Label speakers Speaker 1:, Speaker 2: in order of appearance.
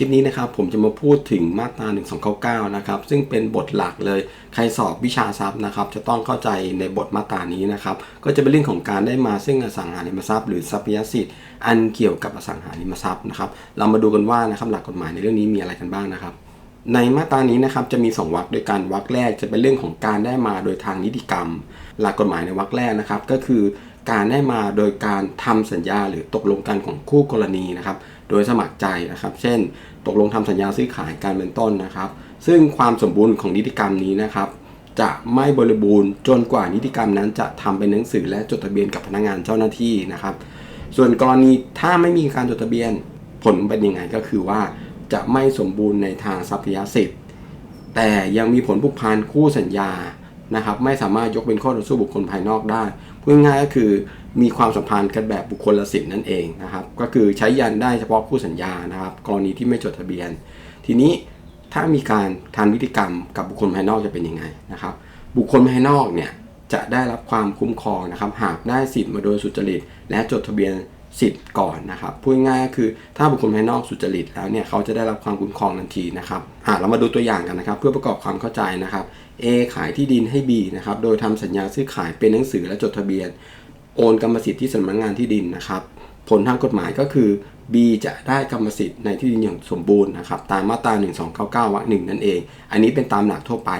Speaker 1: ลิปนี้นะครับผมจะมาพูดถึงมาตรา 1299 นะครับซึ่งเป็นบทหลักเลยใครสอบวิชาทรัพย์นะครับจะต้องเข้าใจในบทมาตรานี้นะครับก็จะเป็นเรื่องของการได้มาซึ่งอสังหาริมทรัพย์หรือทรัพยสิทธิ์อันเกี่ยวกับอสังหาริมทรัพย์นะครับเรามาดูกันว่านะครับหลักกฎหมายในเรื่องนี้มีอะไรกันบ้างนะครับในมาตรานี้นะครับจะมี 2วรรคด้วยกันวรรคแรกจะเป็นเรื่องของการได้มาโดยทางนิติกรรม หลักกฎหมายในวรรคแรกนะครับก็คือ การได้มาโดยการทำสัญญาหรือตกลงกันของคู่กรณีนะครับ โดยสมัครใจนะครับ เช่น ตกลงทำสัญญาซื้อขายการเป็นต้นนะครับ ซึ่งความสมบูรณ์ของนิติกรรมนี้นะครับ จะไม่บริบูรณ์จนกว่านิติกรรมนั้นจะทำเป็นหนังสือและจดทะเบียนกับพนักงานเจ้าหน้าที่นะครับ ส่วนกรณีถ้าไม่มีการจดทะเบียนผลเป็นยังไงก็คือว่าจะไม่สมบูรณ์ในทางทรัพยสิทธิ์ แต่ยังมีผลผูกพันคู่สัญญา นะครับไม่สามารถยกเป็นข้อต่อสู้บุคคลภายนอกได้พูดง่ายๆก็คือมีความสัมพันธ์กันแบบบุคคลละสิทธิ์นั่นเองนะครับก็คือใช้ยันได้เฉพาะคู่สัญญานะครับกรณีที่ไม่จดทะเบียน ทีนี้ถ้ามีการทำนิติกรรมกับบุคคลภายนอกจะเป็นยังไงนะครับ บุคคลภายนอกเนี่ยจะได้รับความคุ้มครองนะครับหากได้สิทธิ์มาโดยสุจริต และจดทะเบียน สิทธิ์ก่อนนะครับพูดง่ายก็คือถ้าบุคคลภายนอกสุจริตแล้วเนี่ยเขาจะได้รับความคุ้มครองทันทีนะครับอะเรามาดูตัวอย่างกันนะครับ เพื่อประกอบความเข้าใจนะครับ A ขายที่ดินให้ B นะครับโดยทำสัญญาซื้อขายเป็นหนังสือและจดทะเบียน โอนกรรมสิทธิ์ที่สำนักงานที่ดินนะครับผลทางกฎหมายก็คือ B จะได้กรรมสิทธิ์ในที่ดินอย่างสมบูรณ์นะครับตามมาตรา 1299วรรคหนึ่งนั่นเอง อันนี้เป็นตามหลักทั่วไป